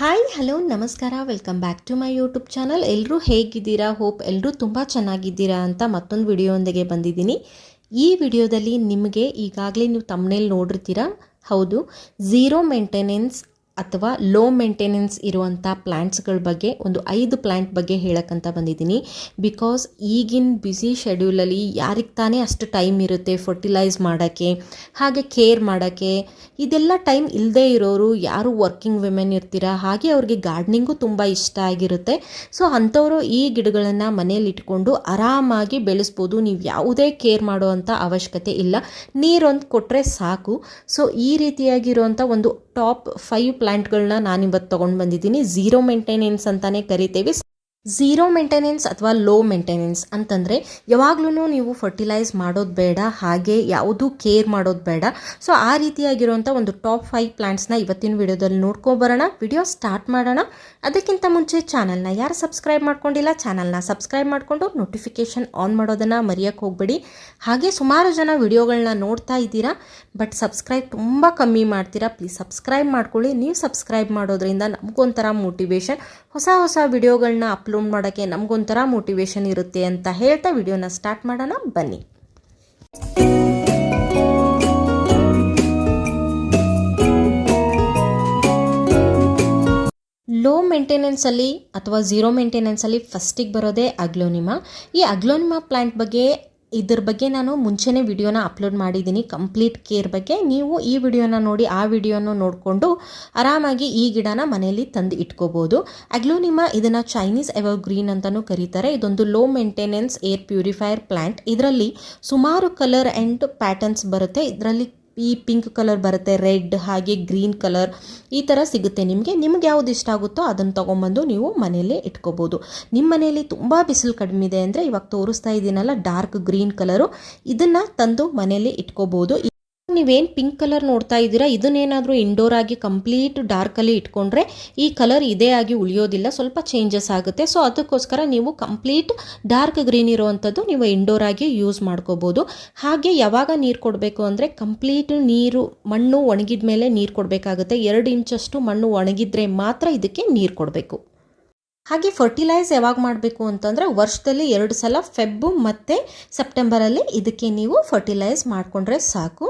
Hi hello ನಮಸ್ಕಾರ welcome back to my YouTube channel ಎಲ್ಲರೂ ಹೇಗಿದ್ದೀರಾ? ಹೋಪ್ ಎಲ್ಲರೂ ತುಂಬ ಚೆನ್ನಾಗಿದ್ದೀರಾ ಅಂತ ಮತ್ತೊಂದು ವಿಡಿಯೋಂದಿಗೆ ಬಂದಿದ್ದೀನಿ. ಈ ವಿಡಿಯೋದಲ್ಲಿ ನಿಮಗೆ ಈಗಾಗಲೇ ನೀವು ತಮ್ಮನೇಲಿ ನೋಡಿರ್ತೀರಾ? ಹೌದು. ಝೀರೋ ಮೇಂಟೆನೆನ್ಸ್ ಅಥವಾ ಲೋ ಮೇಂಟೆನೆನ್ಸ್ ಇರುವಂಥ ಪ್ಲ್ಯಾಂಟ್ಸ್ಗಳ ಬಗ್ಗೆ ಒಂದು ಐದು ಪ್ಲ್ಯಾಂಟ್ ಬಗ್ಗೆ ಹೇಳಕ್ಕಂತ ಬಂದಿದ್ದೀನಿ. ಬಿಕಾಸ್ ಈಗಿನ ಬ್ಯುಸಿ ಶೆಡ್ಯೂಲಲ್ಲಿ ಯಾರಿಗೆ ತಾನೇ ಅಷ್ಟು ಟೈಮ್ ಇರುತ್ತೆ ಫರ್ಟಿಲೈಸ್ ಮಾಡೋಕ್ಕೆ, ಹಾಗೆ ಕೇರ್ ಮಾಡೋಕ್ಕೆ. ಇದೆಲ್ಲ ಟೈಮ್ ಇಲ್ಲದೇ ಇರೋರು ಯಾರು ವರ್ಕಿಂಗ್ ವಿಮೆನ್ ಇರ್ತೀರಾ? ಹಾಗೆ ಅವ್ರಿಗೆ ಗಾರ್ಡ್ನಿಂಗು ತುಂಬ ಇಷ್ಟ ಆಗಿರುತ್ತೆ. ಸೊ ಅಂಥವರು ಈ ಗಿಡಗಳನ್ನು ಮನೇಲಿ ಇಟ್ಕೊಂಡು ಆರಾಮಾಗಿ ಬೆಳೆಸ್ಬೋದು. ನೀವು ಯಾವುದೇ ಕೇರ್ ಮಾಡುವಂಥ ಅವಶ್ಯಕತೆ ಇಲ್ಲ. ನೀರೊಂದು ಕೊಟ್ಟರೆ ಸಾಕು. ಸೊ ಈ ರೀತಿಯಾಗಿರುವಂಥ ಒಂದು ಟಾಪ್ ಫೈವ್ ಪ್ಲ್ಯಾಂಟ್ಗಳನ್ನ ನಾನಿವತ್ತು ತೊಗೊಂಡು ಬಂದಿದ್ದೀನಿ. ಝೀರೋ ಮೇಂಟೆನೆನ್ಸ್ ಅಂತಲೇ ಕರಿತೇವೆ. ಝೀರೋ ಮೇಂಟೆನೆನ್ಸ್ ಅಥವಾ ಲೋ ಮೇಂಟೆನೆನ್ಸ್ ಅಂತಂದರೆ ಯಾವಾಗಲೂ ನೀವು ಫರ್ಟಿಲೈಸ್ ಮಾಡೋದು ಬೇಡ, ಹಾಗೆ ಯಾವುದೂ ಕೇರ್ ಮಾಡೋದು ಬೇಡ. ಸೊ ಆ ರೀತಿಯಾಗಿರುವಂಥ ಒಂದು ಟಾಪ್ ಫೈವ್ ಪ್ಲ್ಯಾಂಟ್ಸ್ನ ಇವತ್ತಿನ ವಿಡಿಯೋದಲ್ಲಿ ನೋಡ್ಕೊಬರೋಣ ವಿಡಿಯೋ ಸ್ಟಾರ್ಟ್ ಮಾಡೋಣ. ಅದಕ್ಕಿಂತ ಮುಂಚೆ ಚಾನಲ್ನ ಯಾರು ಸಬ್ಸ್ಕ್ರೈಬ್ ಮಾಡ್ಕೊಂಡಿಲ್ಲ ಚಾನಲ್ನ ಸಬ್ಸ್ಕ್ರೈಬ್ ಮಾಡಿಕೊಂಡು ನೋಟಿಫಿಕೇಷನ್ ಆನ್ ಮಾಡೋದನ್ನು ಮರೆಯೋಕ್ಕೆ ಹೋಗಬೇಡಿ. ಹಾಗೆ ಸುಮಾರು ಜನ ವಿಡಿಯೋಗಳನ್ನ ನೋಡ್ತಾ ಇದ್ದೀರಾ ಬಟ್ ಸಬ್ಸ್ಕ್ರೈಬ್ ತುಂಬ ಕಮ್ಮಿ ಮಾಡ್ತೀರಾ ಪ್ಲೀಸ್ ಸಬ್ಸ್ಕ್ರೈಬ್ ಮಾಡ್ಕೊಳ್ಳಿ. ನೀವು ಸಬ್ಸ್ಕ್ರೈಬ್ ಮಾಡೋದ್ರಿಂದ ನಮಗೊಂಥರ ಮೋಟಿವೇಶನ್ ಹೊಸ ಹೊಸ ವಿಡಿಯೋಗಳನ್ನ ಅಪ್ಲೋಡ್ ಮಾಡೋಕ್ಕೆ ನಮಗೊಂಥರ ಮೋಟಿವೇಶನ್ ಇರುತ್ತೆ ಅಂತ ಹೇಳ್ತಾ ವಿಡಿಯೋನ ಸ್ಟಾರ್ಟ್ ಮಾಡೋಣ, ಬನ್ನಿ. ಲೋ ಮೇಂಟೆನೆನ್ಸಲ್ಲಿ ಅಥವಾ ಝೀರೋ ಮೇಂಟೆನೆನ್ಸಲ್ಲಿ ಫಸ್ಟಿಗೆ ಬರೋದೇ ಅಗ್ಲೋನಿಮಾ. ಈ ಅಗ್ಲೋನಿಮಾ ಪ್ಲ್ಯಾಂಟ್ ಬಗ್ಗೆ ಇದ್ರ ಬಗ್ಗೆ ನಾನು ಮುಂಚೆನೇ ವಿಡಿಯೋನ ಅಪ್ಲೋಡ್ ಮಾಡಿದ್ದೀನಿ. ಕಂಪ್ಲೀಟ್ ಕೇರ್ ಬಗ್ಗೆ ನೀವು ಈ ವಿಡಿಯೋನ ನೋಡಿ, ಆ ವಿಡಿಯೋನ ನೋಡಿಕೊಂಡು ಆರಾಮಾಗಿ ಈ ಗಿಡನ ಮನೆಯಲ್ಲಿ ತಂದು ಇಟ್ಕೋಬೋದು. ನಿಮ್ಮ ಇದನ್ನು ಚೈನೀಸ್ ಎವರ್ ಗ್ರೀನ್ ಅಂತಲೂ ಕರೀತಾರೆ. ಇದೊಂದು low maintenance air purifier plant ಇದರಲ್ಲಿ ಸುಮಾರು ಕಲರ್ ಆ್ಯಂಡ್ ಪ್ಯಾಟರ್ನ್ಸ್ ಬರುತ್ತೆ. ಇದರಲ್ಲಿ ಈ ಪಿಂಕ್ ಕಲರ್ ಬರುತ್ತೆ, ರೆಡ್ ಹಾಗೆ ಗ್ರೀನ್ ಕಲರ್ ಈ ಥರ ಸಿಗುತ್ತೆ ನಿಮಗೆ. ನಿಮ್ಗೆ ಯಾವ್ದು ಇಷ್ಟ ಆಗುತ್ತೋ ಅದನ್ನು ತೊಗೊಂಬಂದು ನೀವು ಮನೆಯಲ್ಲೇ ಇಟ್ಕೋಬೋದು. ನಿಮ್ಮ ಮನೆಯಲ್ಲಿ ತುಂಬ ಬಿಸಿಲು ಕಡಿಮೆ ಇದೆ ಅಂದರೆ ಇವಾಗ ತೋರಿಸ್ತಾ ಇದ್ದೀನಲ್ಲ ಡಾರ್ಕ್ ಗ್ರೀನ್ ಕಲರು. ಇದನ್ನು ತಂದು ಮನೆಯಲ್ಲಿ ಇಟ್ಕೋಬೋದು. ನೀವೇನು ಪಿಂಕ್ ಕಲರ್ ನೋಡ್ತಾ ಇದ್ದೀರಾ? ಇದನ್ನೇನಾದರೂ ಇಂಡೋರ್ ಆಗಿ ಕಂಪ್ಲೀಟ್ ಡಾರ್ಕಲ್ಲಿ ಇಟ್ಕೊಂಡ್ರೆ ಈ ಕಲರ್ ಇದೇ ಆಗಿ ಉಳಿಯೋದಿಲ್ಲ. ಸ್ವಲ್ಪ ಚೇಂಜಸ್ ಆಗುತ್ತೆ. ಸೊ ಅದಕ್ಕೋಸ್ಕರ ನೀವು ಕಂಪ್ಲೀಟ್ ಡಾರ್ಕ್ ಗ್ರೀನ್ ಇರುವಂಥದ್ದು ನೀವು ಇಂಡೋರ್ ಆಗಿ ಯೂಸ್ ಮಾಡ್ಕೋಬೋದು. ಹಾಗೆ ಯಾವಾಗ ನೀರು ಕೊಡಬೇಕು ಅಂದರೆ ಕಂಪ್ಲೀಟ್ ನೀರು, ಮಣ್ಣು ಒಣಗಿದ ಮೇಲೆ ನೀರು ಕೊಡಬೇಕಾಗುತ್ತೆ. ಎರಡು ಇಂಚಷ್ಟು ಮಣ್ಣು ಒಣಗಿದ್ರೆ ಮಾತ್ರ ಇದಕ್ಕೆ ನೀರು ಕೊಡಬೇಕು. ಹಾಗೆ ಫರ್ಟಿಲೈಸ್ ಯಾವಾಗ ಮಾಡಬೇಕು ಅಂತಂದರೆ ವರ್ಷದಲ್ಲಿ ಎರಡು ಸಲ ಫೆಬ್ಬು ಮತ್ತು ಸೆಪ್ಟೆಂಬರಲ್ಲಿ ಇದಕ್ಕೆ ನೀವು ಫರ್ಟಿಲೈಸ್ ಮಾಡಿಕೊಂಡ್ರೆ ಸಾಕು.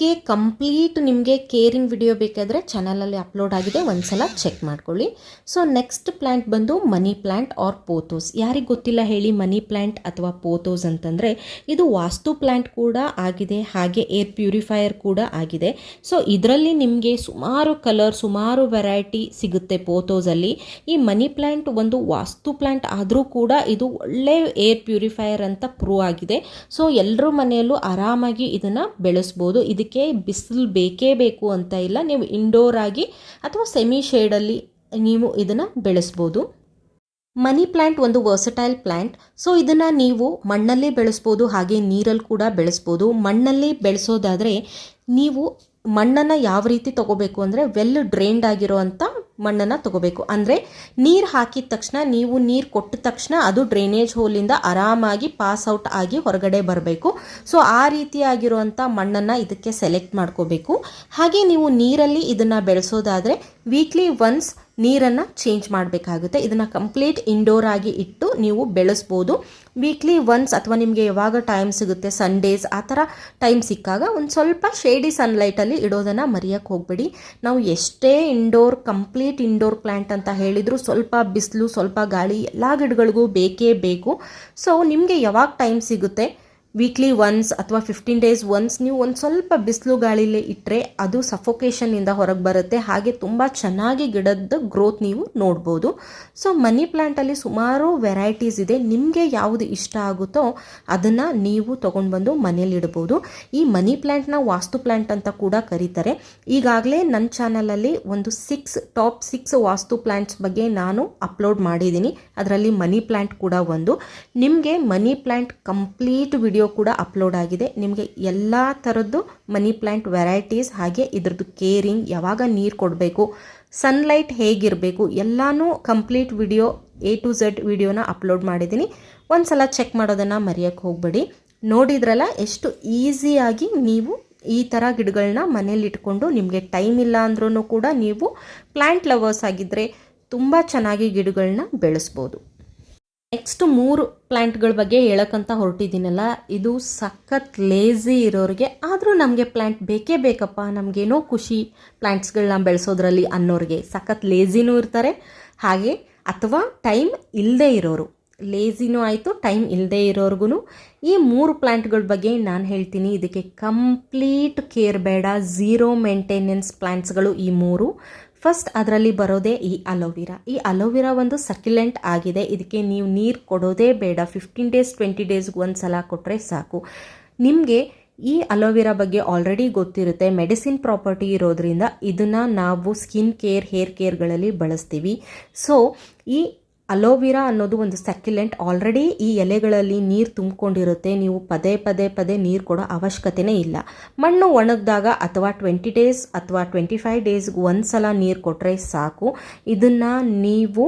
ಗೆ ಕಂಪ್ಲೀಟ್ ನಿಮಗೆ ಕೇರಿಂಗ್ ವಿಡಿಯೋ ಬೇಕಾದರೆ ಚಾನಲಲ್ಲಿ ಅಪ್ಲೋಡ್ ಆಗಿದೆ, ಒಂದ್ಸಲ ಚೆಕ್ ಮಾಡ್ಕೊಳ್ಳಿ. ಸೊ ನೆಕ್ಸ್ಟ್ ಪ್ಲ್ಯಾಂಟ್ ಬಂದು ಮನಿ ಪ್ಲ್ಯಾಂಟ್ ಆರ್ ಪೋತೋಸ್ ಯಾರಿಗೆ ಗೊತ್ತಿಲ್ಲ ಹೇಳಿ ಮನಿ ಪ್ಲ್ಯಾಂಟ್ ಅಥವಾ ಪೋತೋಸ್ ಅಂತಂದರೆ ಇದು ವಾಸ್ತು ಪ್ಲ್ಯಾಂಟ್ ಕೂಡ ಆಗಿದೆ, ಹಾಗೆ ಏರ್ ಪ್ಯೂರಿಫೈಯರ್ ಕೂಡ ಆಗಿದೆ. ಸೊ ಇದರಲ್ಲಿ ನಿಮಗೆ ಸುಮಾರು ಕಲರ್ ಸುಮಾರು ವೆರೈಟಿ ಸಿಗುತ್ತೆ ಪೋತೋಸಲ್ಲಿ ಈ ಮನಿ ಪ್ಲ್ಯಾಂಟ್ ಒಂದು ವಾಸ್ತು ಪ್ಲ್ಯಾಂಟ್ ಆದರೂ ಕೂಡ ಇದು ಒಳ್ಳೆ ಏರ್ ಪ್ಯೂರಿಫೈಯರ್ ಅಂತ ಪ್ರೂವ್ ಆಗಿದೆ. ಸೊ ಎಲ್ಲರೂ ಮನೆಯಲ್ಲೂ ಆರಾಮಾಗಿ ಇದನ್ನು ಬೆಳೆಸ್ಬೋದು. ಇದಕ್ಕೆ ಬಿಸಿಲು ಬೇಕೇ ಬೇಕು ಅಂತ ಇಲ್ಲ. ನೀವು ಇಂಡೋರ್ ಆಗಿ ಅಥವಾ ಸೆಮಿ ಶೇಡಲ್ಲಿ ನೀವು ಇದನ್ನು ಬೆಳೆಸ್ಬೋದು. ಮನಿ ಪ್ಲ್ಯಾಂಟ್ ಒಂದು ವರ್ಸಟೈಲ್ ಪ್ಲ್ಯಾಂಟ್ ಸೊ ಇದನ್ನು ನೀವು ಮಣ್ಣಲ್ಲೇ ಬೆಳೆಸ್ಬೋದು, ಹಾಗೆ ನೀರಲ್ಲಿ ಕೂಡ ಬೆಳೆಸ್ಬೋದು. ಮಣ್ಣಲ್ಲಿ ಬೆಳೆಸೋದಾದರೆ ನೀವು ಮಣ್ಣನ್ನು ಯಾವ ರೀತಿ ತಗೋಬೇಕು ಅಂದರೆ ವೆಲ್ ಡ್ರೈನ್ಡ್ ಆಗಿರೋವಂಥ ಮಣ್ಣನ್ನು ತಗೋಬೇಕು. ಅಂದರೆ ನೀರು ಹಾಕಿದ ತಕ್ಷಣ, ನೀವು ನೀರು ಕೊಟ್ಟ ತಕ್ಷಣ ಅದು ಡ್ರೈನೇಜ್ ಹೋಲಿಂದ ಆರಾಮಾಗಿ ಪಾಸ್ ಔಟ್ ಆಗಿ ಹೊರಗಡೆ ಬರಬೇಕು. ಸೊ ಆ ರೀತಿಯಾಗಿರುವಂಥ ಮಣ್ಣನ್ನು ಇದಕ್ಕೆ ಸೆಲೆಕ್ಟ್ ಮಾಡ್ಕೋಬೇಕು. ಹಾಗೆ ನೀವು ನೀರಲ್ಲಿ ಇದನ್ನು ಬೆಳೆಸೋದಾದರೆ ವೀಕ್ಲಿ ಒನ್ಸ್ ನೀರನ್ನು ಚೇಂಜ್ ಮಾಡಬೇಕಾಗುತ್ತೆ. ಇದನ್ನು ಕಂಪ್ಲೀಟ್ ಇಂಡೋರ್ ಆಗಿ ಇಟ್ಟು ನೀವು ಬೆಳೆಸ್ಬೋದು. ವೀಕ್ಲಿ ಒನ್ಸ್ ಅಥವಾ ನಿಮಗೆ ಯಾವಾಗ ಟೈಮ್ ಸಿಗುತ್ತೆ ಸಂಡೇಸ್ ಆ ಥರ ಟೈಮ್ ಸಿಕ್ಕಾಗ ಒಂದು ಸ್ವಲ್ಪ ಶೇಡಿ ಸನ್ಲೈಟಲ್ಲಿ ಇಡೋದನ್ನು ಮರೆಯೋಕ್ಕೆ ಹೋಗಬೇಡಿ. ನಾವು ಎಷ್ಟೇ ಇಂಡೋರ್ ಕಂಪ್ಲೀಟ್ ಇಂಡೋರ್ ಪ್ಲ್ಯಾಂಟ್ ಅಂತ ಹೇಳಿದರೂ ಸ್ವಲ್ಪ ಬಿಸಿಲು, ಸ್ವಲ್ಪ ಗಾಳಿ, ಎಲ್ಲ ಗಿಡಗಳಿಗೂ ಬೇಕೇ ಬೇಕು. ಸೊ ನಿಮಗೆ ಯಾವಾಗ ಟೈಮ್ ಸಿಗುತ್ತೆ? ವೀಕ್ಲಿ ಒನ್ಸ್ ಅಥವಾ ಫಿಫ್ಟೀನ್ ಡೇಸ್ ಒನ್ಸ್ ನೀವು ಒಂದು ಸ್ವಲ್ಪ ಬಿಸಿಲು ಗಾಳಿಲಿ ಇಟ್ಟರೆ ಅದು ಸಫೋಕೇಶನ್ನಿಂದ ಹೊರಗೆ ಬರುತ್ತೆ. ಹಾಗೆ ತುಂಬ ಚೆನ್ನಾಗಿ ಗಿಡದ ಗ್ರೋತ್ ನೀವು ನೋಡ್ಬೋದು. ಸೊ ಮನಿ ಪ್ಲ್ಯಾಂಟಲ್ಲಿ ಸುಮಾರು ವೆರೈಟೀಸ್ ಇದೆ. ನಿಮಗೆ ಯಾವುದು ಇಷ್ಟ ಆಗುತ್ತೋ ಅದನ್ನು ನೀವು ತೊಗೊಂಡು ಬಂದು ಮನೇಲಿ ಇಡ್ಬೋದು. ಈ ಮನಿ ಪ್ಲ್ಯಾಂಟ್ನ ವಾಸ್ತು ಪ್ಲ್ಯಾಂಟ್ ಅಂತ ಕೂಡ ಕರೀತಾರೆ. ಈಗಾಗಲೇ ನನ್ನ ಚಾನಲಲ್ಲಿ ಒಂದು six top six vastu plants ಬಗ್ಗೆ ನಾನು ಅಪ್ಲೋಡ್ ಮಾಡಿದ್ದೀನಿ. ಅದರಲ್ಲಿ ಮನಿ ಪ್ಲ್ಯಾಂಟ್ ಕೂಡ ಒಂದು. ನಿಮಗೆ ಮನಿ ಪ್ಲ್ಯಾಂಟ್ ಕಂಪ್ಲೀಟ್ ವಿಡಿಯೋ ಕೂಡ ಅಪ್ಲೋಡ್ ಆಗಿದೆ. ನಿಮಗೆ ಎಲ್ಲ ಥರದ್ದು ಮನಿ ಪ್ಲ್ಯಾಂಟ್ ವೆರೈಟೀಸ್ ಹಾಗೆ ಇದ್ರದ್ದು ಕೇರಿಂಗ್ ಯಾವಾಗ ನೀರು ಕೊಡಬೇಕು, ಸನ್ಲೈಟ್ ಹೇಗಿರಬೇಕು, ಎಲ್ಲನೂ complete video A to Z ವಿಡಿಯೋನ ಅಪ್ಲೋಡ್ ಮಾಡಿದ್ದೀನಿ. ಒಂದು ಸಲ ಚೆಕ್ ಮಾಡೋದನ್ನು ಮರೆಯೋಕ್ಕೆ ಹೋಗಬೇಡಿ. ನೋಡಿದ್ರಲ್ಲ ಎಷ್ಟು ಈಸಿಯಾಗಿ ನೀವು ಈ ಥರ ಗಿಡಗಳನ್ನ ಮನೇಲಿ ಇಟ್ಕೊಂಡು ನಿಮಗೆ ಟೈಮ್ ಇಲ್ಲ ಅಂದ್ರೂ ಕೂಡ ನೀವು ಪ್ಲ್ಯಾಂಟ್ ಲವರ್ಸ್ ಆಗಿದ್ದರೆ ತುಂಬ ಚೆನ್ನಾಗಿ ಗಿಡಗಳನ್ನ ಬೆಳೆಸ್ಬೋದು. ನೆಕ್ಸ್ಟ್ ಮೂರು ಪ್ಲ್ಯಾಂಟ್ಗಳ ಬಗ್ಗೆ ಹೇಳಕ್ಕಂತ ಹೊರಟಿದ್ದೀನಲ್ಲ, ಇದು ಸಖತ್ ಲೇಝಿ ಇರೋರಿಗೆ, ಆದರೂ ನಮಗೆ ಪ್ಲ್ಯಾಂಟ್ ಬೇಕೇ ಬೇಕಪ್ಪ, ನಮಗೇನೋ ಖುಷಿ ಪ್ಲ್ಯಾಂಟ್ಸ್ಗಳನ್ನ ಬೆಳೆಸೋದ್ರಲ್ಲಿ ಅನ್ನೋರಿಗೆ. ಸಖತ್ ಲೇಝಿನೂ ಇರ್ತಾರೆ, ಹಾಗೆ ಅಥವಾ ಟೈಮ್ ಇಲ್ಲದೆ ಇರೋರು. ಲೇಝಿನೂ ಆಯಿತು ಟೈಮ್ ಇಲ್ಲದೆ ಇರೋರ್ಗು ಈ ಮೂರು ಪ್ಲ್ಯಾಂಟ್ಗಳ ಬಗ್ಗೆ ನಾನು ಹೇಳ್ತೀನಿ, ಇದಕ್ಕೆ ಕಂಪ್ಲೀಟ್ ಕೇರ್ ಬೇಡ ಝೀರೋ ಮೇಂಟೆನೆನ್ಸ್ ಪ್ಲ್ಯಾಂಟ್ಸ್ಗಳು ಈ ಮೂರು. ಫಸ್ಟ್ ಅದರಲ್ಲಿ ಬರೋದೇ ಈ ಅಲೋವಿರಾ. ಈ ಅಲೋವಿರಾ ಒಂದು ಸಕ್ಯುಲೆಂಟ್ ಆಗಿದೆ. ಇದಕ್ಕೆ ನೀವು ನೀರು ಕೊಡೋದೇ ಬೇಡ. ಫಿಫ್ಟೀನ್ ಡೇಸ್ ಟ್ವೆಂಟಿ ಡೇಸ್ಗೆ ಒಂದು ಸಲ ಕೊಟ್ಟರೆ ಸಾಕು. ನಿಮಗೆ ಈ ಅಲೋವೆರಾ ಬಗ್ಗೆ ಆಲ್ರೆಡಿ ಗೊತ್ತಿರುತ್ತೆ. ಮೆಡಿಸಿನ್ ಪ್ರಾಪರ್ಟಿ ಇರೋದ್ರಿಂದ ಇದನ್ನು ನಾವು ಸ್ಕಿನ್ ಕೇರ್ ಹೇರ್ ಕೇರ್ಗಳಲ್ಲಿ ಬಳಸ್ತೀವಿ. ಸೊ ಈ ಅಲೋವಿರಾ ಅನ್ನೋದು ಒಂದು ಸಕ್ಯುಲೆಂಟ್ ಆಲ್ರೆಡಿ ಈ ಎಲೆಗಳಲ್ಲಿ ನೀರು ತುಂಬಿಕೊಂಡಿರುತ್ತೆ. ನೀವು ಪದೇ ಪದೇ ಪದೇ ನೀರು ಕೊಡೋ ಅವಶ್ಯಕತೆನೇ ಇಲ್ಲ. ಮಣ್ಣು ಒಣಗಿದಾಗ ಅಥವಾ ಟ್ವೆಂಟಿ ಡೇಸ್ ಅಥವಾ ಟ್ವೆಂಟಿ ಫೈವ್ ಡೇಸ್ಗೆ ಒಂದು ಸಲ ನೀರು ಕೊಟ್ಟರೆ ಸಾಕು. ಇದನ್ನು ನೀವು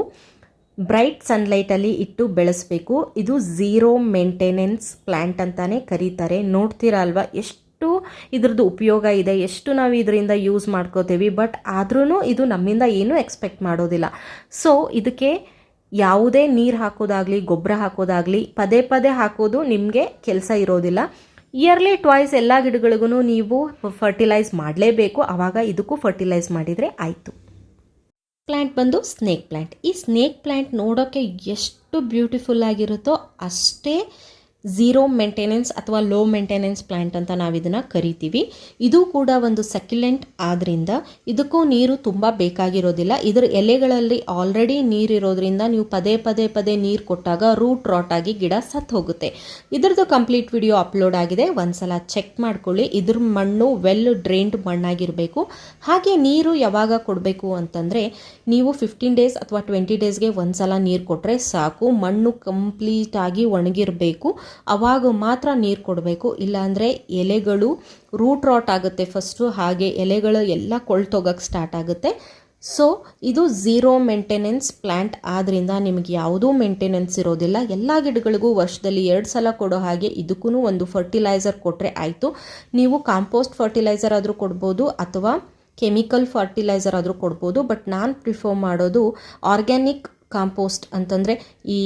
ಬ್ರೈಟ್ ಸನ್ಲೈಟಲ್ಲಿ ಇಟ್ಟು ಬೆಳೆಸಬೇಕು. ಇದು ಝೀರೋ ಮೇಂಟೆನೆನ್ಸ್ ಪ್ಲ್ಯಾಂಟ್ ಅಂತಲೇ ಕರೀತಾರೆ. ನೋಡ್ತೀರಾ ಅಲ್ವಾ? ಎಷ್ಟು ಇದ್ರದ್ದು ಉಪಯೋಗ ಇದೆ. ಎಷ್ಟು ನಾವು ಇದರಿಂದ ಯೂಸ್ ಮಾಡ್ಕೋತೀವಿ. ಬಟ್ ಆದ್ರೂ ಇದು ನಮ್ಮಿಂದ ಏನೂ ಎಕ್ಸ್ಪೆಕ್ಟ್ ಮಾಡೋದಿಲ್ಲ. ಸೊ ಇದಕ್ಕೆ ಯಾವುದೇ ನೀರು ಹಾಕೋದಾಗಲಿ, ಗೊಬ್ಬರ ಹಾಕೋದಾಗಲಿ, ಪದೇ ಪದೇ ಹಾಕೋದು ನಿಮಗೆ ಕೆಲಸ ಇರೋದಿಲ್ಲ. ಇಯರ್ಲಿ ಟ್ವಾಯ್ಸ್ ಎಲ್ಲ ಗಿಡಗಳಿಗೂ ನೀವು ಫರ್ಟಿಲೈಸ್ ಮಾಡಲೇಬೇಕು. ಆವಾಗ ಇದಕ್ಕೂ ಫರ್ಟಿಲೈಸ್ ಮಾಡಿದರೆ ಆಯಿತು. ಪ್ಲ್ಯಾಂಟ್ ಬಂದು ಸ್ನೇಕ್ ಪ್ಲ್ಯಾಂಟ್ ಈ ಸ್ನೇಕ್ ಪ್ಲ್ಯಾಂಟ್ ನೋಡೋಕ್ಕೆ ಎಷ್ಟು ಬ್ಯೂಟಿಫುಲ್ ಆಗಿರುತ್ತೋ ಅಷ್ಟೇ ಝೀರೋ ಮೇಂಟೆನೆನ್ಸ್ ಅಥವಾ ಲೋ ಮೇಂಟೆನೆನ್ಸ್ ಪ್ಲ್ಯಾಂಟ್ ಅಂತ ನಾವು ಇದನ್ನು ಕರಿತೀವಿ. ಇದು ಕೂಡ ಒಂದು ಸಕ್ಯುಲೆಂಟ್ ಆದ್ದರಿಂದ ಇದಕ್ಕೂ ನೀರು ತುಂಬ ಬೇಕಾಗಿರೋದಿಲ್ಲ. ಇದರ ಎಲೆಗಳಲ್ಲಿ ಆಲ್ರೆಡಿ ನೀರಿರೋದ್ರಿಂದ ನೀವು ಪದೇ ಪದೇ ಪದೇ ನೀರು ಕೊಟ್ಟಾಗ ರೂಟ್ ರಾಟ್ ಆಗಿ ಗಿಡ ಸತ್ತು ಹೋಗುತ್ತೆ. ಇದರದ್ದು ಕಂಪ್ಲೀಟ್ ವಿಡಿಯೋ ಅಪ್ಲೋಡ್ ಆಗಿದೆ. ಒಂದ್ಸಲ ಚೆಕ್ ಮಾಡ್ಕೊಳ್ಳಿ. ಇದ್ರ ಮಣ್ಣು ವೆಲ್ ಡ್ರೈನ್ಡ್ ಮಣ್ಣಾಗಿರಬೇಕು. ಹಾಗೆ ನೀರು ಯಾವಾಗ ಕೊಡಬೇಕು ಅಂತಂದರೆ ನೀವು ಫಿಫ್ಟೀನ್ ಡೇಸ್ ಅಥವಾ ಟ್ವೆಂಟಿ ಡೇಸ್ಗೆ ಒಂದ್ಸಲ ನೀರು ಕೊಟ್ಟರೆ ಸಾಕು. ಮಣ್ಣು ಕಂಪ್ಲೀಟಾಗಿ ಒಣಗಿರಬೇಕು. ಅವಾಗ ಮಾತ್ರ ನೀರು ಕೊಡಬೇಕು. ಇಲ್ಲಾಂದರೆ ಎಲೆಗಳು ರೂಟ್ ರಾಟ್ ಆಗುತ್ತೆ ಫಸ್ಟು ಹಾಗೆ ಎಲೆಗಳು ಎಲ್ಲ ಕೊಳ್ತೋಗಕ್ಕೆ ಸ್ಟಾರ್ಟ್ ಆಗುತ್ತೆ. ಸೊ ಇದು ಝೀರೋ ಮೇಂಟೆನೆನ್ಸ್ ಪ್ಲ್ಯಾಂಟ್ ಆದ್ದರಿಂದ ನಿಮಗೆ ಯಾವುದೂ ಮೇಂಟೆನೆನ್ಸ್ ಇರೋದಿಲ್ಲ. ಎಲ್ಲ ಗಿಡಗಳಿಗೂ ವರ್ಷದಲ್ಲಿ ಎರಡು ಸಲ ಕೊಡೋ ಹಾಗೆ ಇದಕ್ಕೂ ಒಂದು ಫರ್ಟಿಲೈಸರ್ ಕೊಟ್ಟರೆ ಆಯಿತು. ನೀವು ಕಾಂಪೋಸ್ಟ್ ಫರ್ಟಿಲೈಸರ್ ಆದರೂ ಕೊಡ್ಬೋದು ಅಥವಾ ಕೆಮಿಕಲ್ ಫರ್ಟಿಲೈಸರ್ ಆದರೂ ಕೊಡ್ಬೋದು. ಬಟ್ ನಾನು ಪ್ರಿಫರ್ ಮಾಡೋದು ಆರ್ಗ್ಯಾನಿಕ್ ಕಾಂಪೋಸ್ಟ್ ಅಂತಂದರೆ ಈ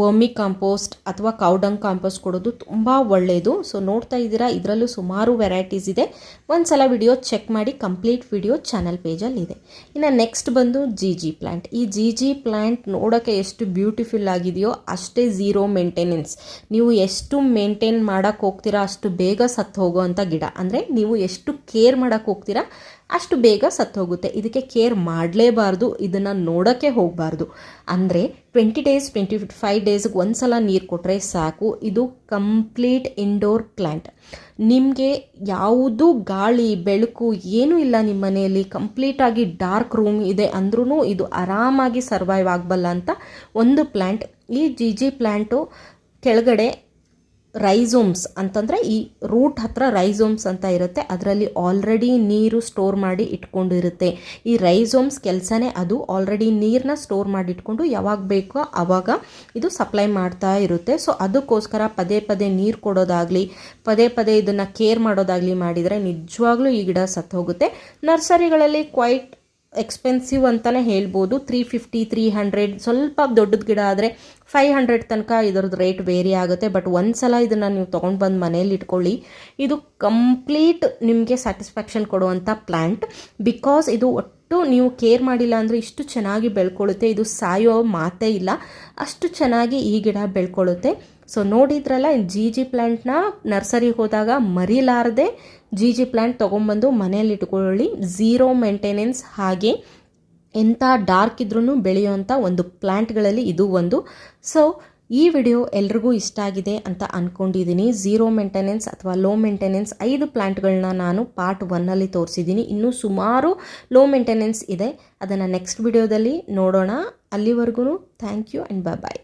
ವರ್ಮಿ ಕಾಂಪೋಸ್ಟ್ ಅಥವಾ ಕೌಡಂಗ್ ಕಾಂಪೋಸ್ಟ್ ಕೊಡೋದು ತುಂಬ ಒಳ್ಳೆಯದು ಸೊ ನೋಡ್ತಾ ಇದ್ದೀರಾ, ಇದರಲ್ಲೂ ಸುಮಾರು ವೆರೈಟೀಸ್ ಇದೆ. ಒಂದು ಸಲ ವಿಡಿಯೋ ಚೆಕ್ ಮಾಡಿ ಕಂಪ್ಲೀಟ್ ವಿಡಿಯೋ ಚಾನಲ್ ಪೇಜಲ್ಲಿದೆ ಇನ್ನು ನೆಕ್ಸ್ಟ್ ಬಂದು ಜಿ ಜಿ ಪ್ಲ್ಯಾಂಟ್ ಈ ಜಿ ಜಿ ಪ್ಲ್ಯಾಂಟ್ ನೋಡೋಕ್ಕೆ ಎಷ್ಟು ಬ್ಯೂಟಿಫುಲ್ ಆಗಿದೆಯೋ ಅಷ್ಟೇ ಝೀರೋ ಮೇಂಟೆನೆನ್ಸ್ ನೀವು ಎಷ್ಟು ಮೇಂಟೈನ್ ಮಾಡೋಕ್ಕೆ ಹೋಗ್ತೀರಾ, ಅಷ್ಟು ಬೇಗ ಸತ್ತು ಹೋಗೋವಂಥ ಗಿಡ. ಅಂದರೆ, ನೀವು ಎಷ್ಟು ಕೇರ್ ಮಾಡೋಕ್ಕೆ ಹೋಗ್ತೀರಾ ಅಷ್ಟು ಬೇಗ ಸತ್ತೋಗುತ್ತೆ. ಇದಕ್ಕೆ ಕೇರ್ ಮಾಡಲೇಬಾರ್ದು. ಇದನ್ನು ನೋಡೋಕ್ಕೆ ಹೋಗಬಾರ್ದು. ಅಂದರೆ ಟ್ವೆಂಟಿ ಡೇಸ್ ಟ್ವೆಂಟಿ ಫೈವ್ ಡೇಸ್ಗೆ ಒಂದು ಸಲ ನೀರು ಕೊಟ್ಟರೆ ಸಾಕು. ಇದು ಕಂಪ್ಲೀಟ್ ಇಂಡೋರ್ ಪ್ಲ್ಯಾಂಟ್ ನಿಮಗೆ ಯಾವುದು ಗಾಳಿ, ಬೆಳಕು ಏನೂ ಇಲ್ಲ ನಿಮ್ಮ ಮನೆಯಲ್ಲಿ. ಕಂಪ್ಲೀಟಾಗಿ ಡಾರ್ಕ್ ರೂಮ್ ಇದೆ ಅಂದ್ರೂ ಇದು ಆರಾಮಾಗಿ ಸರ್ವೈವ್ ಆಗಬಲ್ಲ ಅಂತ ಒಂದು ಪ್ಲ್ಯಾಂಟ್ ಈ ಜಿ ಜಿ ಪ್ಲ್ಯಾಂಟು ಕೆಳಗಡೆ ರೈಸೋಮ್ಸ್ ಅಂತಂದರೆ ಈ ರೂಟ್ ಹತ್ರ ರೈಸೋಮ್ಸ್ ಅಂತ ಇರುತ್ತೆ. ಅದರಲ್ಲಿ ಆಲ್ರೆಡಿ ನೀರು ಸ್ಟೋರ್ ಮಾಡಿ ಇಟ್ಕೊಂಡಿರುತ್ತೆ. ಈ ರೈಸೋಮ್ಸ್ ಕೆಲಸನೇ ಅದು ಆಲ್ರೆಡಿ ನೀರನ್ನ ಸ್ಟೋರ್ ಮಾಡಿ ಇಟ್ಕೊಂಡು ಯಾವಾಗ ಬೇಕೋ ಆವಾಗ ಇದು ಸಪ್ಲೈ ಮಾಡ್ತಾ ಇರುತ್ತೆ. ಸೊ ಅದಕ್ಕೋಸ್ಕರ ಪದೇ ಪದೇ ನೀರು ಕೊಡೋದಾಗಲಿ, ಪದೇ ಪದೇ ಇದನ್ನು ಕೇರ್ ಮಾಡೋದಾಗಲಿ ಮಾಡಿದರೆ ನಿಜವಾಗ್ಲೂ ಈ ಗಿಡ ಸತ್ತು ಹೋಗುತ್ತೆ ನರ್ಸರಿಗಳಲ್ಲಿ ಕ್ವೈಟ್ ಎಕ್ಸ್ಪೆನ್ಸಿವ್ ಅಂತಲೇ ಹೇಳ್ಬೋದು. ತ್ರೀ ಫಿಫ್ಟಿ ತ್ರೀ ಹಂಡ್ರೆಡ್ ಸ್ವಲ್ಪ ದೊಡ್ಡದ ಗಿಡ ಆದರೆ ಫೈವ್ ಹಂಡ್ರೆಡ್ ತನಕ ಇದರದ್ದು ರೇಟ್ ವೇರಿ ಆಗುತ್ತೆ. ಬಟ್ ಒಂದು ಸಲ ಇದನ್ನು ನೀವು ತೊಗೊಂಡು ಬಂದು ಮನೇಲಿ ಇಟ್ಕೊಳ್ಳಿ. ಇದು ಕಂಪ್ಲೀಟ್ ನಿಮಗೆ ಸ್ಯಾಟಿಸ್ಫ್ಯಾಕ್ಷನ್ ಕೊಡುವಂಥ ಪ್ಲ್ಯಾಂಟ್ ಬಿಕಾಸ್ ಇದು ಒಟ್ಟು ನೀವು ಕೇರ್ ಮಾಡಿಲ್ಲ ಅಂದರೆ ಇಷ್ಟು ಚೆನ್ನಾಗಿ ಬೆಳ್ಕೊಳ್ಳುತ್ತೆ ಇದು ಸಾಯೋ ಮಾತೇ ಇಲ್ಲ. ಅಷ್ಟು ಚೆನ್ನಾಗಿ ಈ ಗಿಡ ಬೆಳ್ಕೊಳ್ಳುತ್ತೆ ಸೊ ನೋಡಿದ್ರಲ್ಲ ಜಿ ಜಿ ಪ್ಲ್ಯಾಂಟ್ನ ನರ್ಸರಿಗೆ ಹೋದಾಗ ಮರಿಲಾರದೆ ಜಿ ಜಿ ಪ್ಲ್ಯಾಂಟ್ ತೊಗೊಂಬಂದು ಮನೆಯಲ್ಲಿ ಇಟ್ಕೊಳ್ಳಿ. ಝೀರೋ ಮೇಂಟೆನೆನ್ಸ್ ಹಾಗೆ ಎಂಥ ಡಾರ್ಕ್ ಇದ್ರೂ ಬೆಳೆಯುವಂಥ ಒಂದು ಪ್ಲ್ಯಾಂಟ್ಗಳಲ್ಲಿ ಇದು ಒಂದು. ಸೊ ಈ ವಿಡಿಯೋ ಎಲ್ರಿಗೂ ಇಷ್ಟ ಆಗಿದೆ ಅಂತ ಅಂದ್ಕೊಂಡಿದ್ದೀನಿ ಝೀರೋ ಮೇಂಟೆನೆನ್ಸ್ ಅಥವಾ ಲೋ ಮೇಂಟೆನೆನ್ಸ್ ಐದು ಪ್ಲ್ಯಾಂಟ್ಗಳನ್ನ ನಾನು ಪಾರ್ಟ್ ಒನ್ನಲ್ಲಿ ತೋರಿಸಿದ್ದೀನಿ ಇನ್ನೂ ಸುಮಾರು ಲೋ ಮೇಂಟೆನೆನ್ಸ್ ಇದೆ. ಅದನ್ನು ನೆಕ್ಸ್ಟ್ ವಿಡಿಯೋದಲ್ಲಿ ನೋಡೋಣ. ಅಲ್ಲಿವರೆಗೂ thank you and bye bye